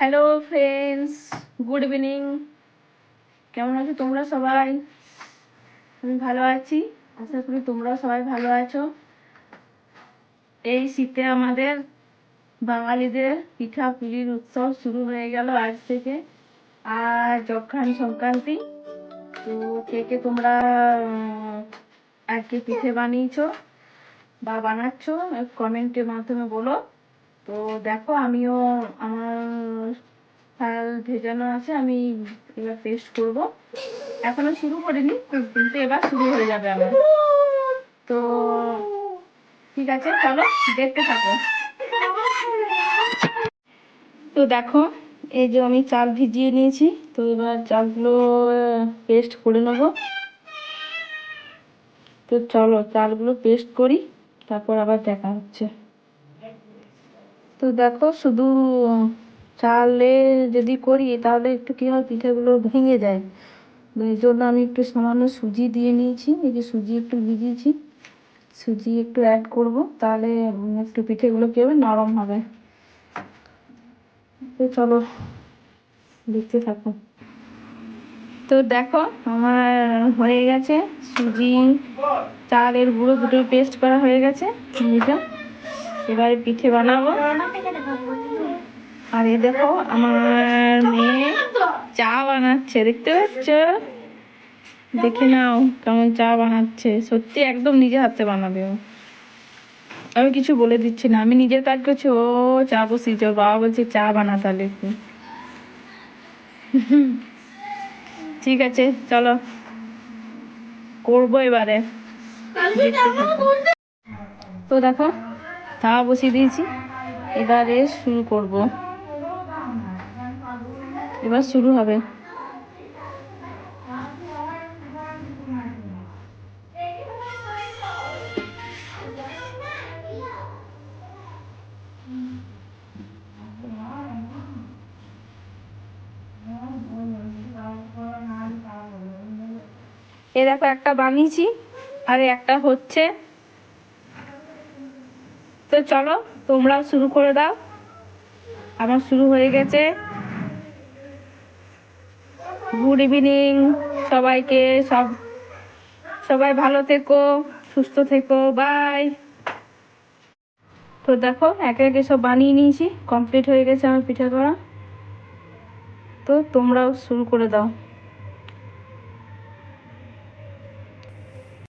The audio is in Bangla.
হ্যালো ফ্রেন্ডস গুড ইভিনিং কেমন আছো তোমরা সবাই? আমি ভালো আছি। আশা করি তোমরাও সবাই ভালো আছো। এই শীতে আমাদের বাঙালিদের পিঠা পুলির উৎসব শুরু হয়ে গেল আজ থেকে। আর যক্ষান সংক্রান্তি। তো কে কে তোমরা আজকে পিঠে বানিয়েছো বা বানাচ্ছ কমেন্টের মাধ্যমে বলো। তো দেখো আমিও আমার চাল ভেজানো আছে, আমি এবার পেস্ট করব। এখনও শুরু করিনি, কিন্তু এবার শুরু হয়ে যাবে আমার। তো ঠিক আছে, চলো দেখতে থাকো। তো দেখো, এই যে আমি চাল ভিজিয়ে নিয়েছি, তো এবার চালগুলো পেস্ট করে নেব। তো চলো, চালগুলো পেস্ট করি, তারপর আবার দেখা হচ্ছে। তো দেখো শুধু চালে যদি করি তাহলে একটু কি হয় পিঠেগুলো ভেঙে যায়। তো এই জন্য আমি একটু সামান্য সুজি দিয়ে নিয়েছি। এই যে সুজি একটু ভিজিয়েছি, সুজি একটু অ্যাড করব, তাহলে একটু পিঠেগুলো কি হবে নরম হবে। তো চলো, দেখতে থাকো। তো দেখো, আমার হয়ে গেছে সুজি, চালের গুঁড়ো দুটো পেস্ট করা হয়ে গেছে এটা এবারে পিঠে বানাবো। আর এ দেখো আমার মেয়ে চা বানাচ্ছে দেখতে পাচ্ছ? দেখে নাও কেমন চা বানাচ্ছে। সত্যি একদম নিজে হাতে বানাবে ও। আমি কিছু বলে দিচ্ছি না আমি নিজের কাজ করছি ও চা বসিয়েছে ওর বাবা বলছে চা বানা তাহলে একটু। ঠিক আছে চলো। করব এবারে। তো দেখো তাওয়া বসিয়ে দিয়েছি। এবারে শুরু করব। এবার শুরু হবে। এ দেখো, একটা বানিয়েছি, আর একটা হচ্ছে তো চলো তোমরাও শুরু করে দাও। আমার শুরু হয়ে গেছে। গুড ইভিনিং সবাইকে সব, সবাই ভালো থেকো, সুস্থ থেকো বাই তো দেখো, একে একে সব বানিয়ে নিয়েছি কমপ্লিট হয়ে গেছে আমার পিঠা করা। তো তোমরাও শুরু করে দাও।